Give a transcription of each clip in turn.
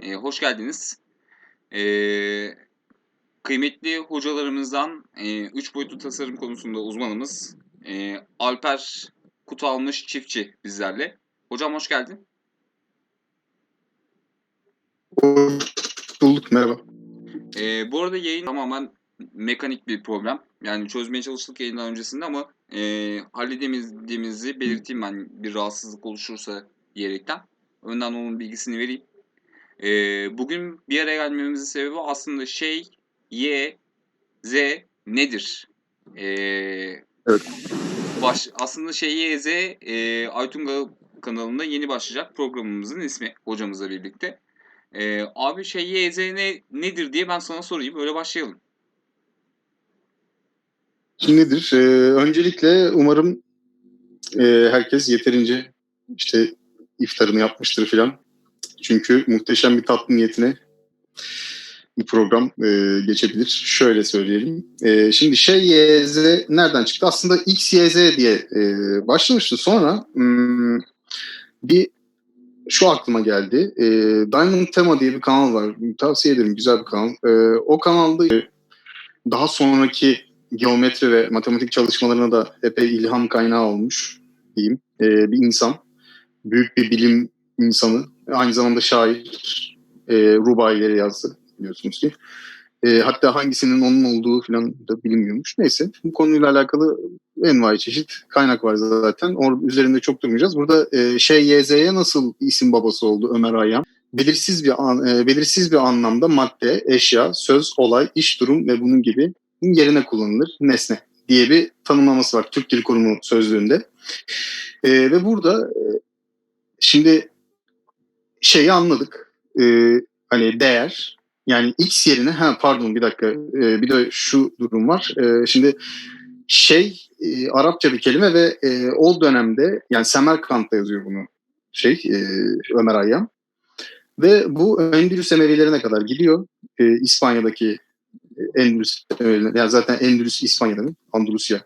E, hoş geldiniz. E, kıymetli hocalarımızdan e, üç boyutlu tasarım konusunda uzmanımız e, Alper Kutalmış Çiftçi bizlerle. Hocam hoş geldin. Hoş bulduk, merhaba. E, bu arada yayın tamamen mekanik bir problem. Yani çözmeye çalıştık yayından öncesinde ama e, halledemediğimizi belirteyim ben bir rahatsızlık oluşursa diyerekten. Önden onun bilgisini vereyim. E, bugün bir araya gelmemizin sebebi aslında şey Y, Z nedir? E, Evet. baş, aslında şey Y, Z e, Aytunga kanalında yeni başlayacak programımızın ismi hocamızla birlikte. E, abi şey Y, Z ne, nedir diye ben sana sorayım. Öyle başlayalım. Nedir? Ee, öncelikle umarım e, herkes yeterince işte iftarını yapmıştır filan. Çünkü muhteşem bir tatlı niyetine bu program e, geçebilir. Şöyle söyleyelim. E, şimdi şey YZ nereden çıktı? Aslında X, Y, Z diye e, başlamıştı. Sonra hmm, bir şu aklıma geldi. E, Diamond Tema diye bir kanal var. Tavsiye ederim. Güzel bir kanal. E, o kanalda daha sonraki geometri ve matematik çalışmalarına da epey ilham kaynağı olmuş diyeyim. E, bir insan. Büyük bir bilim insanı. Aynı zamanda şair. E, rubayileri yazdı biliyorsunuz ki. E, hatta hangisinin onun olduğu falan da bilinmiyormuş. Neyse bu konuyla alakalı envai çeşit kaynak var zaten. Or üzerinde çok durmayacağız. Burada e, şey YZ'ye nasıl isim babası oldu Ömer Hayyam? Belirsiz bir an, e, belirsiz bir anlamda madde, eşya, söz, olay, iş, durum ve bunun gibi yerine kullanılır nesne diye bir tanımlaması var Türk Dil Kurumu sözlüğünde. E, ve burada e, şimdi şeyi anladık. E, hani değer yani x yerine ha pardon bir dakika e, bir de şu durum var. E, şimdi şey e, Arapça bir kelime ve e, o dönemde yani Semerkant'ta yazıyor bunu şey e, Ömer Hayyam. Ve bu Endülüs Emevilerine kadar gidiyor. E, İspanya'daki Endülüs yani zaten Endülüs İspanya'da mı? Andalusya.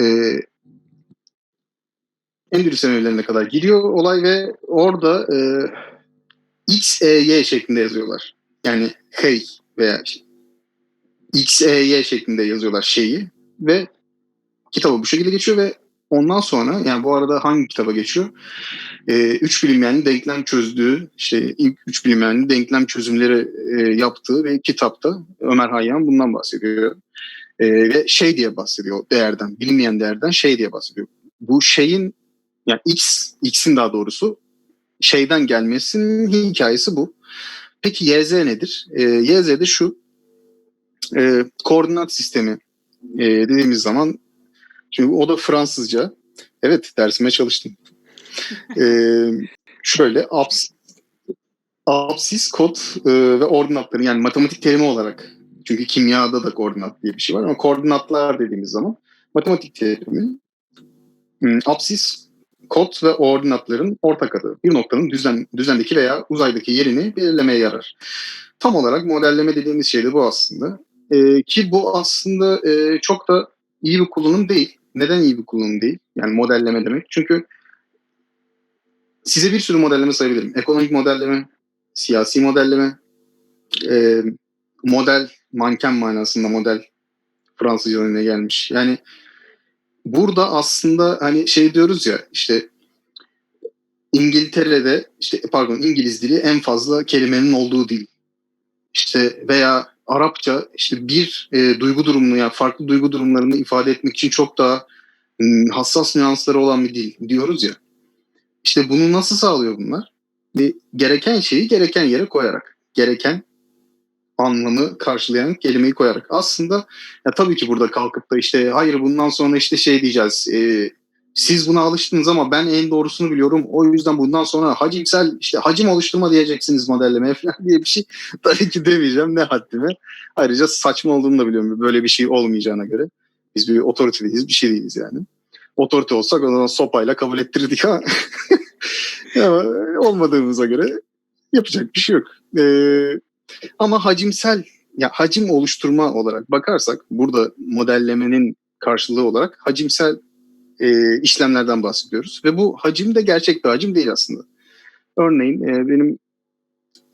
E, Endülüs Emevilerine kadar gidiyor olay ve orada e, X, E, Y şeklinde yazıyorlar. Yani hey veya X, E, Y şeklinde yazıyorlar şeyi ve kitabı bu şekilde geçiyor ve ondan sonra yani bu arada hangi kitaba geçiyor? Ee, üç bilinmeyenli denklem çözdüğü işte ilk üç bilinmeyenli denklem çözümleri e, yaptığı ve kitapta Ömer Hayyam bundan bahsediyor. Ee, ve şey diye bahsediyor değerden, bilinmeyen değerden şey diye bahsediyor. Bu şeyin yani X, X'in daha doğrusu şeyden gelmesinin hikayesi bu. Peki YZ nedir? E, YZ de şu e, koordinat sistemi e, dediğimiz zaman çünkü o da Fransızca. Evet dersime çalıştım. e, şöyle abs, absis, kod e, ve ordinatları yani matematik terimi olarak çünkü kimyada da koordinat diye bir şey var ama koordinatlar dediğimiz zaman matematik terimi hmm, absis, kod ve ordinatların ortak adı. Bir noktanın düzen, düzendeki veya uzaydaki yerini belirlemeye yarar. Tam olarak modelleme dediğimiz şey de bu aslında. Ee, ki bu aslında e, çok da iyi bir kullanım değil. Neden iyi bir kullanım değil? Yani modelleme demek. Çünkü size bir sürü modelleme sayabilirim. Ekonomik modelleme, siyasi modelleme, e, model, manken manasında model Fransızca gelmiş. Yani burada aslında hani şey diyoruz ya işte İngiltere'de işte pardon İngiliz dili en fazla kelimenin olduğu dil. İşte veya Arapça işte bir e, duygu durumunu yani farklı duygu durumlarını ifade etmek için çok daha m, hassas nüansları olan bir dil diyoruz ya. İşte bunu nasıl sağlıyor bunlar? Bir, gereken şeyi gereken yere koyarak, gereken anlamı karşılayan kelimeyi koyarak. Aslında ya tabii ki burada kalkıp da işte hayır bundan sonra işte şey diyeceğiz. E, siz buna alıştınız ama ben en doğrusunu biliyorum. O yüzden bundan sonra hacimsel işte hacim oluşturma diyeceksiniz modellemeye falan diye bir şey tabii ki demeyeceğim ne haddime. Ayrıca saçma olduğunu da biliyorum böyle bir şey olmayacağına göre. Biz bir otorite değiliz bir şey değiliz yani. Otorite olsak o zaman sopayla kabul ettirirdik ama, ama olmadığımıza göre yapacak bir şey yok. Ee, ama hacimsel ya hacim oluşturma olarak bakarsak burada modellemenin karşılığı olarak hacimsel e, işlemlerden bahsediyoruz. Ve bu hacim de gerçek bir hacim değil aslında. Örneğin e, benim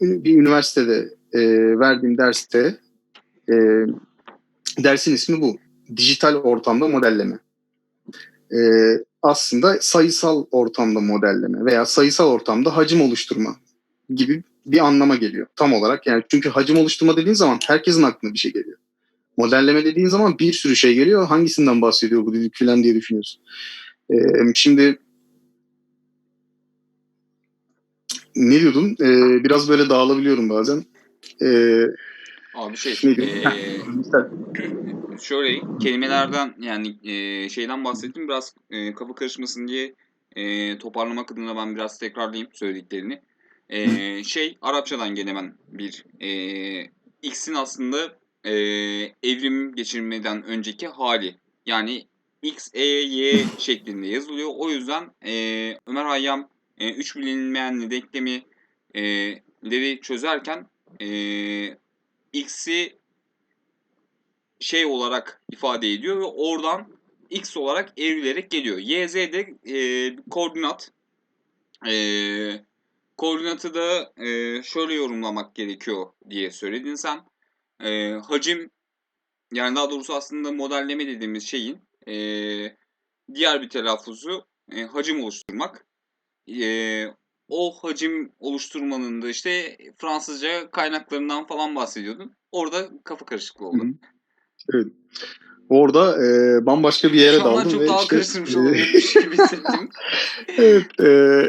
bir üniversitede e, verdiğim derste e, dersin ismi bu. Dijital ortamda modelleme. E, aslında sayısal ortamda modelleme veya sayısal ortamda hacim oluşturma gibi bir anlama geliyor tam olarak. Yani çünkü hacim oluşturma dediğin zaman herkesin aklına bir şey geliyor. Modelleme dediğin zaman bir sürü şey geliyor. Hangisinden bahsediyor bu dedik filan diye düşünüyorsun. E, şimdi ne diyordun? E, biraz böyle dağılabiliyorum bazen. E, Abi şey, ne Ha, şöyle kelimelerden yani eee, şeyden bahsettim biraz eee, kafa karışmasın diye eee, toparlamak adına ben biraz tekrarlayayım söylediklerini. Eee, şey Arapçadan gelen bir eee, X'in aslında eee, evrim geçirmeden önceki hali. Yani X, E, Y şeklinde yazılıyor. O yüzden eee, Ömer Hayyam eee, üç bilinmeyenli denklemi eee, leri çözerken eee X'i şey olarak ifade ediyor ve oradan x olarak evrilerek geliyor. Y, Z de e, koordinat. E, koordinatı da e, şöyle yorumlamak gerekiyor diye söyledin sen. E, hacim yani daha doğrusu aslında modelleme dediğimiz şeyin e, diğer bir telaffuzu e, hacim oluşturmak. E, o hacim oluşturmanın da işte Fransızca kaynaklarından falan bahsediyordun. Orada kafa karışıklığı oldu. Hı. Orada e, bambaşka bir yere Şu daldım. çok ve daha işte, karıştırmış e, gibi hissettim. evet, e,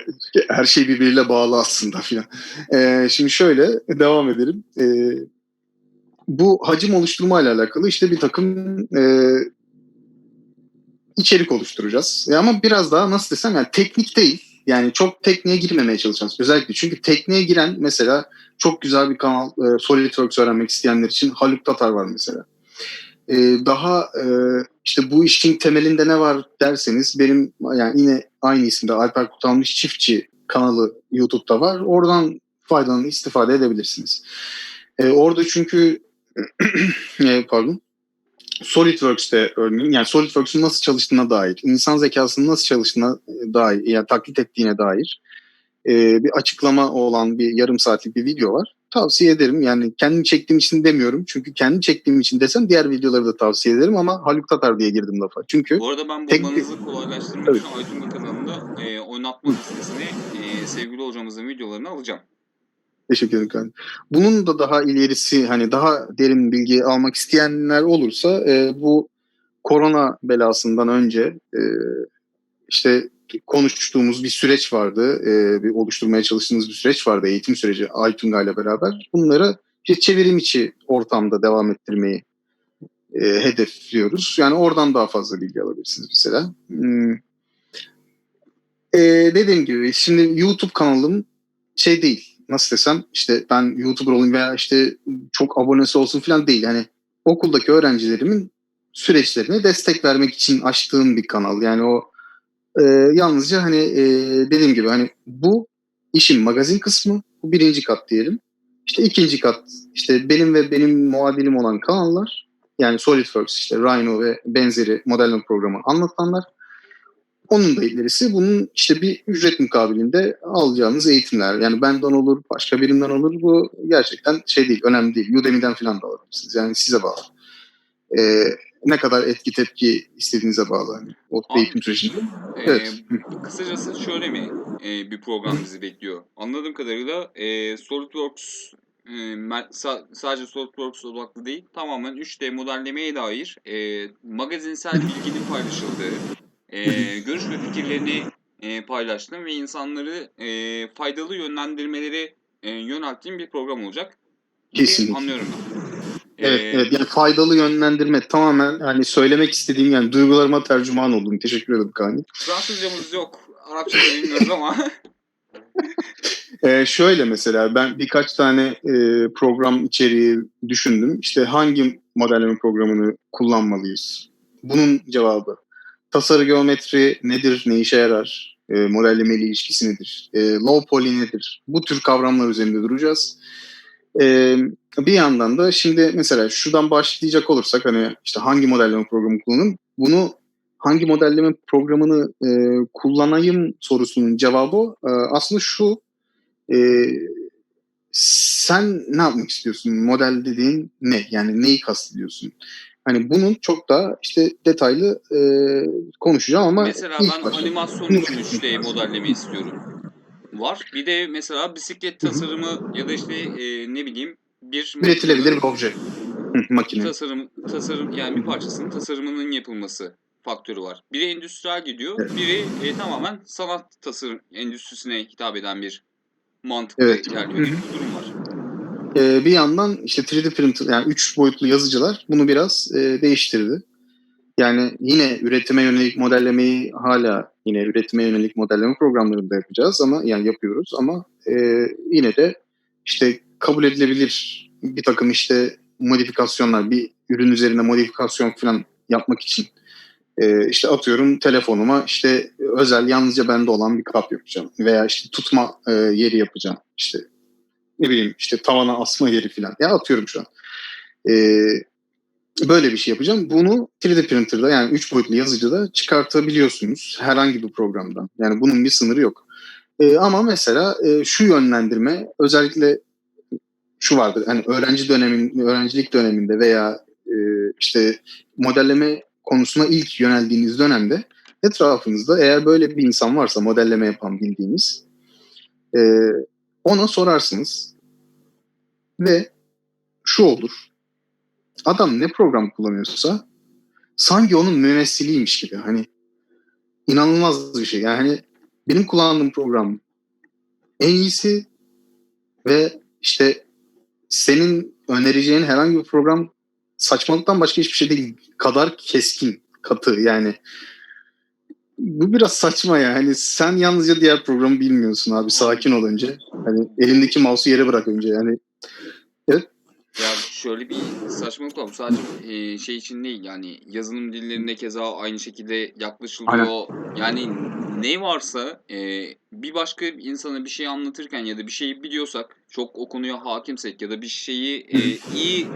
her şey birbiriyle bağlı aslında filan. E, şimdi şöyle devam edelim. E, bu hacim oluşturma ile alakalı işte bir takım e, içerik oluşturacağız. E, ama biraz daha nasıl desem yani teknik değil. Yani çok tekniğe girmemeye çalışacağız. Özellikle çünkü tekniğe giren mesela çok güzel bir kanal e, SolidWorks öğrenmek isteyenler için Haluk Tatar var mesela. E, daha e, işte bu işin temelinde ne var derseniz benim yani yine aynı isimde Alper Kutalmış Çiftçi kanalı YouTube'da var. Oradan faydalanıp istifade edebilirsiniz. E, orada çünkü e, pardon SolidWorks'te örneğin yani SolidWorks'un nasıl çalıştığına dair, insan zekasının nasıl çalıştığına dair, yani taklit ettiğine dair e, bir açıklama olan bir yarım saatlik bir video var. Tavsiye ederim. Yani kendim çektiğim için demiyorum. Çünkü kendim çektiğim için desem diğer videoları da tavsiye ederim ama Haluk Tatar diye girdim lafa. Çünkü Bu arada ben Tek- bulmanızı kolaylaştırmak Tabii. için Aytunga kanalında e, oynatma listesine e, sevgili hocamızın videolarını alacağım. Teşekkür ederim. kardeşim. Bunun da daha ilerisi hani daha derin bilgi almak isteyenler olursa e, bu korona belasından önce e, işte konuştuğumuz bir süreç vardı. E, bir oluşturmaya çalıştığımız bir süreç vardı. Eğitim süreci Aytunga ile beraber. Bunları bir çevirim içi ortamda devam ettirmeyi e, hedefliyoruz. Yani oradan daha fazla bilgi alabilirsiniz mesela. Hmm. E, dediğim gibi şimdi YouTube kanalım şey değil. Nasıl desem işte ben YouTuber olayım veya işte çok abonesi olsun falan değil. Yani okuldaki öğrencilerimin süreçlerine destek vermek için açtığım bir kanal. Yani o e, yalnızca hani e, dediğim gibi hani bu işin magazin kısmı bu birinci kat diyelim. İşte ikinci kat işte benim ve benim muadilim olan kanallar yani SolidWorks işte Rhino ve benzeri modelleme programı anlatanlar. Onun da ilerisi bunun işte bir ücret mukabilinde alacağınız eğitimler. Yani benden olur, başka birinden olur. Bu gerçekten şey değil, önemli değil. Udemy'den falan da alabilirsiniz. Yani size bağlı. Ee, ne kadar etki tepki istediğinize bağlı. Hani o Abi, eğitim sürecinde. E, Evet. kısacası şöyle mi e, bir program bizi bekliyor? Anladığım kadarıyla e, SolidWorks e, sadece SolidWorks odaklı değil, tamamen 3D modellemeye dair e, magazinsel bilginin paylaşıldığı, e, görüş ve fikirlerini e, paylaştığım ve insanları e, faydalı yönlendirmeleri e, yönelttiğim bir program olacak. Kesinlikle. Anlıyorum ben. Evet, E, evet. Yani faydalı yönlendirme tamamen hani söylemek istediğim yani duygularıma tercüman oldum. Teşekkür ederim Kaan. Fransızcamız yok, Arapça da bilmiyoruz ama Ee, şöyle mesela ben birkaç tane e, program içeriği düşündüm. İşte hangi modelleme programını kullanmalıyız? Bunun cevabı. Tasarı geometri nedir, ne işe yarar? E, modelleme ile ilişkisi nedir? E, low poly nedir? Bu tür kavramlar üzerinde duracağız. E, bir yandan da şimdi mesela şuradan başlayacak olursak hani işte hangi modelleme programı kullanın? Bunu hangi modelleme programını e, kullanayım sorusunun cevabı e, aslında şu e, sen ne yapmak istiyorsun? Model dediğin ne? Yani neyi kastediyorsun? Hani bunun çok daha işte detaylı e, konuşacağım ama Mesela ben başta- animasyon 3D modelleme istiyorum. Var. Bir de mesela bisiklet tasarımı ya da işte e, ne bileyim bir üretilebilir bir obje. Makine. tasarım tasarım yani bir parçasının tasarımının yapılması faktörü var. Biri endüstriyel gidiyor, Evet. biri e, tamamen sanat tasarım endüstrisine hitap eden bir mantıkla Evet. ilerliyor gibi Hı bir durum var. Ee, bir yandan işte 3D printer yani 3 boyutlu yazıcılar bunu biraz e, değiştirdi. Yani yine üretime yönelik modellemeyi hala yine üretime yönelik modelleme programlarında yapacağız ama yani yapıyoruz ama e, yine de işte kabul edilebilir bir takım işte modifikasyonlar bir ürün üzerine modifikasyon falan yapmak için e, işte atıyorum telefonuma işte özel yalnızca bende olan bir kap yapacağım veya işte tutma e, yeri yapacağım işte ne bileyim işte tavana asma yeri falan ya atıyorum şu an. E, böyle bir şey yapacağım. Bunu 3D printer'da yani 3 boyutlu yazıcıda çıkartabiliyorsunuz herhangi bir programdan. Yani bunun bir sınırı yok. E, ama mesela e, şu yönlendirme özellikle şu vardır. Hani öğrenci dönemin öğrencilik döneminde veya e, işte modelleme konusuna ilk yöneldiğiniz dönemde etrafınızda eğer böyle bir insan varsa modelleme yapan bildiğiniz e, ona sorarsınız ve şu olur. Adam ne program kullanıyorsa sanki onun mümessiliymiş gibi. Hani inanılmaz bir şey. Yani hani benim kullandığım program en iyisi ve işte senin önereceğin herhangi bir program saçmalıktan başka hiçbir şey değil. Kadar keskin, katı yani. Bu biraz saçma ya. Hani sen yalnızca diğer programı bilmiyorsun abi. Sakin ol önce. Hani elindeki mouse'u yere bırak önce. Yani Ya şöyle bir saçmalık. Bu sadece e, şey için değil yani yazılım dillerinde keza aynı şekilde yaklaşılıyor. Yani ne varsa e, bir başka insana bir şey anlatırken ya da bir şeyi biliyorsak, çok o konuya hakimsek ya da bir şeyi e, iyi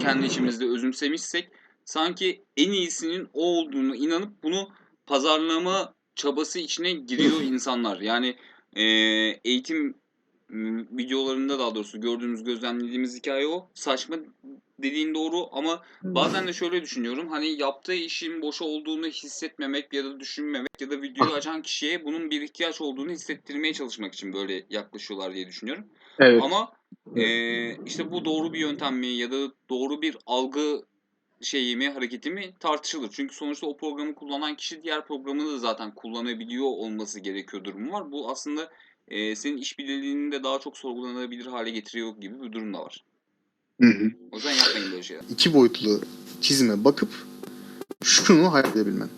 kendi içimizde özümsemişsek sanki en iyisinin o olduğunu inanıp bunu pazarlama çabası içine giriyor insanlar. Yani e, eğitim videolarında daha doğrusu gördüğümüz, gözlemlediğimiz hikaye o. Saçma dediğin doğru ama bazen de şöyle düşünüyorum. Hani yaptığı işin boş olduğunu hissetmemek ya da düşünmemek ya da videoyu açan kişiye bunun bir ihtiyaç olduğunu hissettirmeye çalışmak için böyle yaklaşıyorlar diye düşünüyorum. evet. Ama eee, işte bu doğru bir yöntem mi ya da doğru bir algı şeyi mi, hareketi mi tartışılır. Çünkü sonuçta o programı kullanan kişi diğer programını da zaten kullanabiliyor olması gerekiyor durumu var. Bu aslında eee, senin iş bilirliğini de daha çok sorgulanabilir hale getiriyor gibi bir durum da var. Hı hı. O yüzden yapmayın böyle şeyler. iki boyutlu çizime bakıp şunu hayal edebilmen.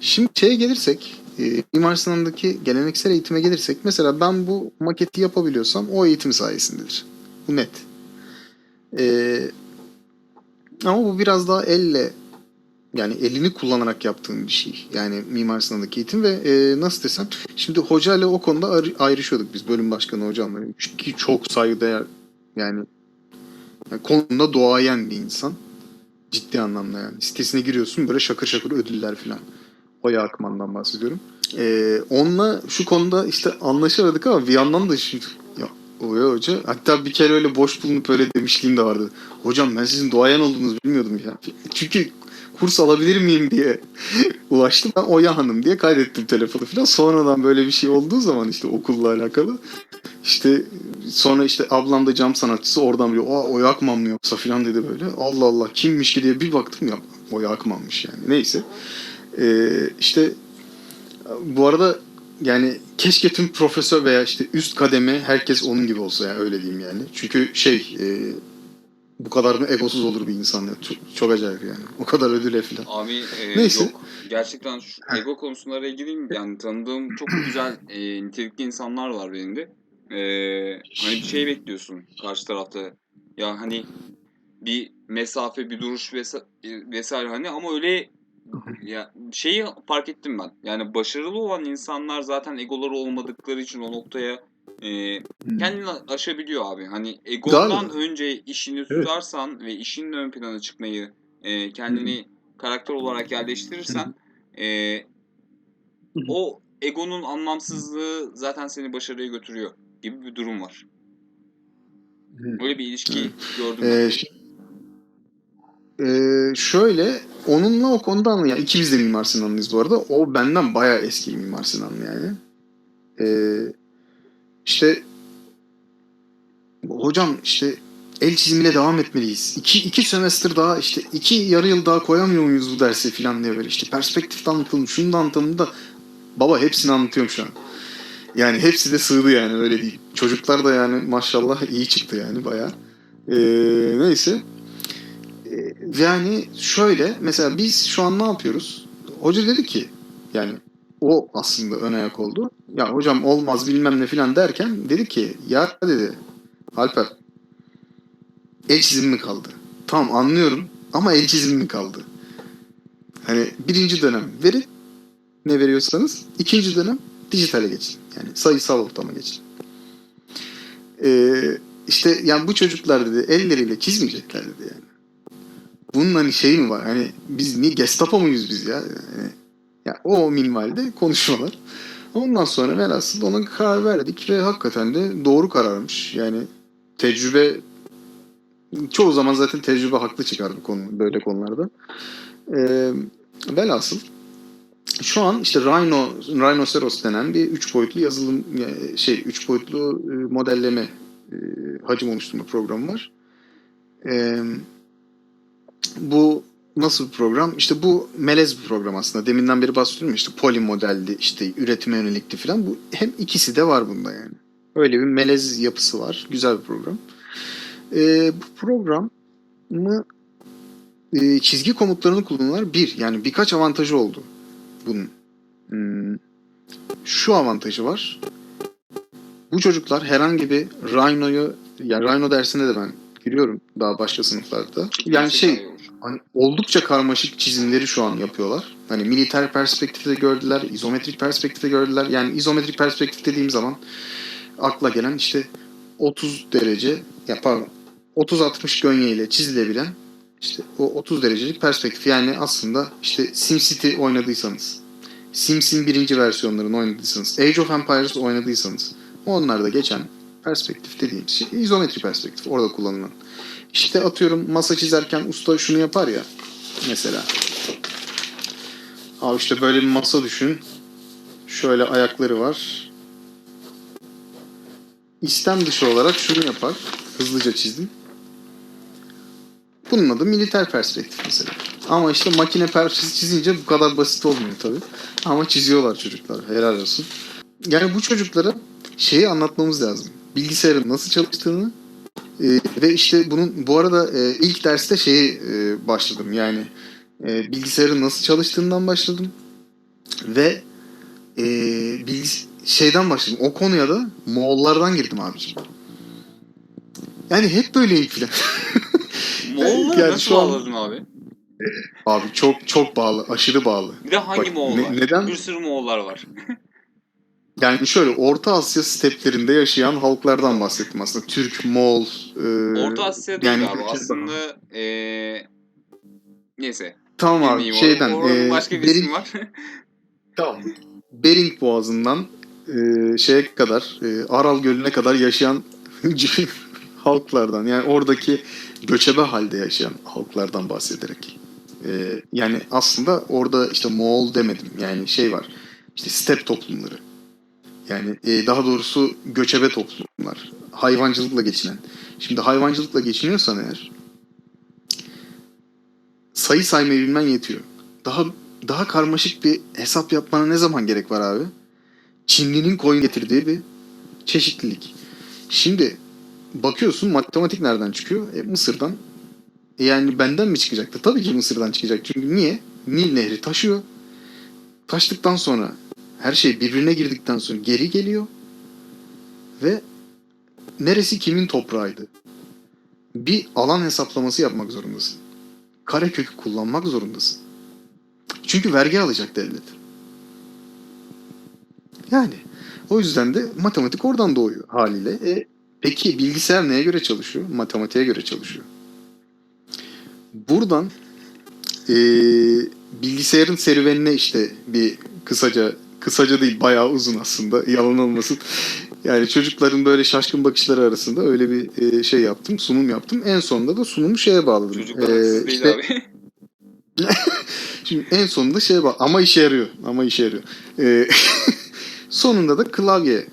Şimdi şeye gelirsek, e, Mimar Sinan'daki geleneksel eğitime gelirsek, mesela ben bu maketi yapabiliyorsam o eğitim sayesindedir. Bu net. E, ama bu biraz daha elle, yani elini kullanarak yaptığın bir şey. Yani Mimar Sinan'daki eğitim ve e, nasıl desem, şimdi hocayla o konuda ayrı- ayrışıyorduk biz bölüm başkanı hocamla. Çünkü çok saygıdeğer yani yani konumda doğayan bir insan. Ciddi anlamda yani. Sitesine giriyorsun böyle şakır şakır ödüller falan. Oya Akman'dan bahsediyorum. Ee, onunla şu konuda işte anlaşamadık ama bir yandan da şu Oya Hoca hatta bir kere öyle boş bulunup öyle demişliğim de vardı. Hocam ben sizin doğayan olduğunuzu bilmiyordum ya. Çünkü kurs alabilir miyim diye ulaştım. Ben Oya Hanım diye kaydettim telefonu falan. Sonradan böyle bir şey olduğu zaman işte okulla alakalı işte sonra işte ablam da cam sanatçısı oradan biliyor. Aa Oya Akman mı yoksa falan dedi böyle. Allah Allah kimmiş ki diye bir baktım ya Oya Akman'mış yani. Neyse. Ee, işte bu arada yani keşke tüm profesör veya işte üst kademe herkes onun gibi olsa yani öyle diyeyim yani. Çünkü şey e, bu kadar mı egosuz olur bir insan ya. Çok, çok acayip yani. O kadar ödüle falan. Abi e, Neyse. yok. Gerçekten şu ego konusunda araya gireyim. Yani tanıdığım çok güzel e, nitelikli insanlar var benim de. E, hani bir şey bekliyorsun karşı tarafta. Ya hani bir mesafe, bir duruş vesa- e, vesaire hani ama öyle ya şeyi fark ettim ben. Yani başarılı olan insanlar zaten egoları olmadıkları için o noktaya e, kendini aşabiliyor abi. Hani egondan önce işini Evet. tutarsan ve işinin ön plana çıkmayı e, kendini karakter olarak yerleştirirsen e, o egonun anlamsızlığı zaten seni başarıya götürüyor gibi bir durum var. Öyle bir ilişki gördüm. Ee, şi- Ee, şöyle onunla o konuda anlı yani ikimiz de Mimar Sinanlıyız bu arada. O benden bayağı eski Mimar Sinanlı yani. Ee, işte hocam işte el çizimine devam etmeliyiz. İki, iki semester daha işte iki yarı yıl daha koyamıyor muyuz bu dersi falan diye böyle işte perspektifte anlatalım şunu da anlatalım da baba hepsini anlatıyorum şu an. Yani hepsi de sığdı yani öyle değil. Çocuklar da yani maşallah iyi çıktı yani bayağı. Ee, neyse. Yani şöyle mesela biz şu an ne yapıyoruz? Hoca dedi ki yani o aslında ön ayak oldu. Ya hocam olmaz bilmem ne filan derken dedi ki ya dedi Alper el çizimi mi kaldı? Tamam anlıyorum ama el çizimi mi kaldı? Hani birinci dönem verin ne veriyorsanız ikinci dönem dijitale geçin. Yani sayısal ortama geçin. Ee, işte yani bu çocuklar dedi elleriyle çizmeyecekler dedi yani. Bunun hani şeyi mi var? Hani biz niye Gestapo muyuz biz ya? Yani, ya o minvalde konuşmalar. Ondan sonra velhasıl ona karar verdik ve hakikaten de doğru kararmış. Yani tecrübe çoğu zaman zaten tecrübe haklı çıkar bu konu böyle konularda. Ee, velhasıl şu an işte Rhino, Rhinoceros denen bir üç boyutlu yazılım yani şey üç boyutlu e, modelleme e, hacim oluşturma programı var. E, bu nasıl bir program? İşte bu melez bir program aslında. Deminden beri bahsediyorum işte poli modelli, işte üretime yönelikti falan. Bu hem ikisi de var bunda yani. Öyle bir melez yapısı var. Güzel bir program. E, bu programı e, çizgi komutlarını kullanıyorlar. Bir, yani birkaç avantajı oldu bunun. Hmm, şu avantajı var. Bu çocuklar herhangi bir Rhino'yu yani Rhino dersine de ben giriyorum daha başka sınıflarda. Yani şey hani oldukça karmaşık çizimleri şu an yapıyorlar. Hani militer perspektifte gördüler, izometrik perspektifte gördüler. Yani izometrik perspektif dediğim zaman akla gelen işte 30 derece ya pardon 30-60 gönye ile çizilebilen işte o 30 derecelik perspektif. Yani aslında işte SimCity oynadıysanız, Sims'in birinci versiyonlarını oynadıysanız, Age of Empires oynadıysanız onlarda geçen perspektif dediğimiz şey izometri perspektif orada kullanılan. İşte atıyorum masa çizerken usta şunu yapar ya mesela. Abi işte böyle bir masa düşün. Şöyle ayakları var. İstem dışı olarak şunu yapar. Hızlıca çizdim. Bunun adı militer perspektif mesela. Ama işte makine perspektif çizince bu kadar basit olmuyor tabii. Ama çiziyorlar çocuklar. Helal olsun. Yani bu çocuklara şeyi anlatmamız lazım. Bilgisayarın nasıl çalıştığını e, ve işte bunun bu arada e, ilk derste şeyi e, başladım. Yani e, bilgisayarın nasıl çalıştığından başladım. Ve e, bilgis şeyden başladım. O konuya da Moğollardan girdim abiciğim. Yani hep böyleyim filan. Moğolları Yani nasıl an- bağladın abi? Abi çok çok bağlı, aşırı bağlı. Bir de hangi Bak, Moğollar? ne- neden? Bir sürü Moğollar var. Yani şöyle Orta Asya steplerinde yaşayan halklardan bahsettim aslında. Türk, Moğol. e, Orta Asya değil yani abi. Aslında eee neyse. Tamam abi şeyden. Oranın e, başka bir Bering- ismi var. Tamam. Bering Boğazı'ndan e, şeye kadar, e, Aral Gölü'ne kadar yaşayan halklardan. Yani oradaki göçebe halde yaşayan halklardan bahsederek. E, yani aslında orada işte Moğol demedim. Yani şey var. İşte step toplumları. Yani e, daha doğrusu göçebe toplumlar. Hayvancılıkla geçinen. Şimdi hayvancılıkla geçiniyorsan eğer sayı saymayı bilmen yetiyor. Daha daha karmaşık bir hesap yapmana ne zaman gerek var abi? Çinli'nin koyun getirdiği bir çeşitlilik. Şimdi bakıyorsun matematik nereden çıkıyor? E, Mısır'dan. E, yani benden mi çıkacaktı? Tabii ki Mısır'dan çıkacak. Çünkü niye? Nil Nehri taşıyor. Taştıktan sonra her şey birbirine girdikten sonra geri geliyor. Ve neresi kimin toprağıydı? Bir alan hesaplaması yapmak zorundasın. Karekökü kullanmak zorundasın. Çünkü vergi alacak devlet. Yani o yüzden de matematik oradan doğuyor haliyle. E, peki bilgisayar neye göre çalışıyor? Matematiğe göre çalışıyor. Buradan e, bilgisayarın serüvenine işte bir kısaca kısaca değil bayağı uzun aslında yalan olmasın. Yani çocukların böyle şaşkın bakışları arasında öyle bir e, şey yaptım, sunum yaptım. En sonunda da sunumu şeye bağladım. Çocuklar Ee, işte- abi. Şimdi en sonunda şeye bak ama işe yarıyor. Ama işe yarıyor. Ee, sonunda da klavye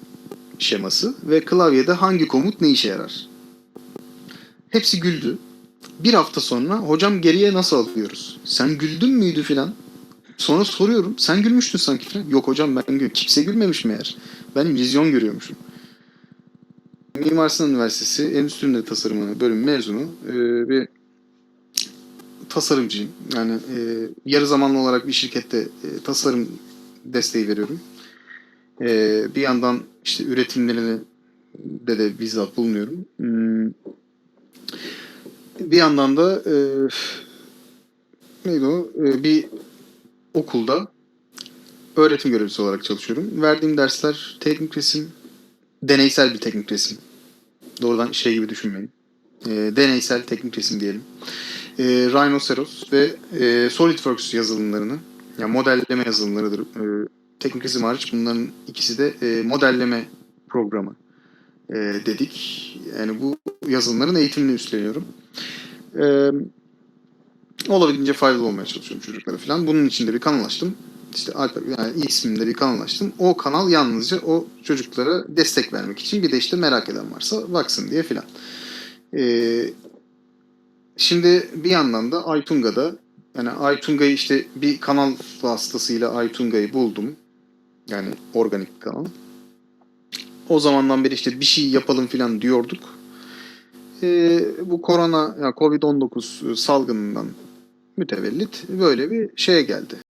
şeması ve klavyede hangi komut ne işe yarar? Hepsi güldü. Bir hafta sonra hocam geriye nasıl alıyoruz? Sen güldün müydü filan? Sonra soruyorum. Sen gülmüştün sanki filan. Yok hocam ben gül. Kimse gülmemiş meğer. Ben vizyon görüyormuşum. Mimar Sinan Üniversitesi Endüstri Tasarımı bölüm mezunu bir tasarımcıyım. Yani yarı zamanlı olarak bir şirkette tasarım desteği veriyorum. Bir yandan işte üretimlerine de de bizzat bulunuyorum. Hmm. Bir yandan da neydi o? Bir okulda öğretim görevlisi olarak çalışıyorum. Verdiğim dersler teknik resim, deneysel bir teknik resim. Doğrudan şey gibi düşünmeyin. E, deneysel teknik resim diyelim e, Rhinoceros ve e, SolidWorks yazılımlarını, yani modelleme yazılımlarıdır. E, teknik resim hariç bunların ikisi de e, modelleme programı e, dedik. Yani bu yazılımların eğitimini üstleniyorum. E, olabildiğince faydalı olmaya çalışıyorum çocuklara falan. Bunun için de bir kanal açtım. İşte Alper, yani isminde bir kanal açtım. O kanal yalnızca o çocuklara destek vermek için bir de işte merak eden varsa baksın diye filan. Ee, Şimdi bir yandan da Aytunga'da yani Aytunga'yı işte bir kanal vasıtasıyla Aytunga'yı buldum. Yani organik bir kanal. O zamandan beri işte bir şey yapalım filan diyorduk. Ee, bu korona, yani Covid-19 salgınından mütevellit böyle bir şeye geldi.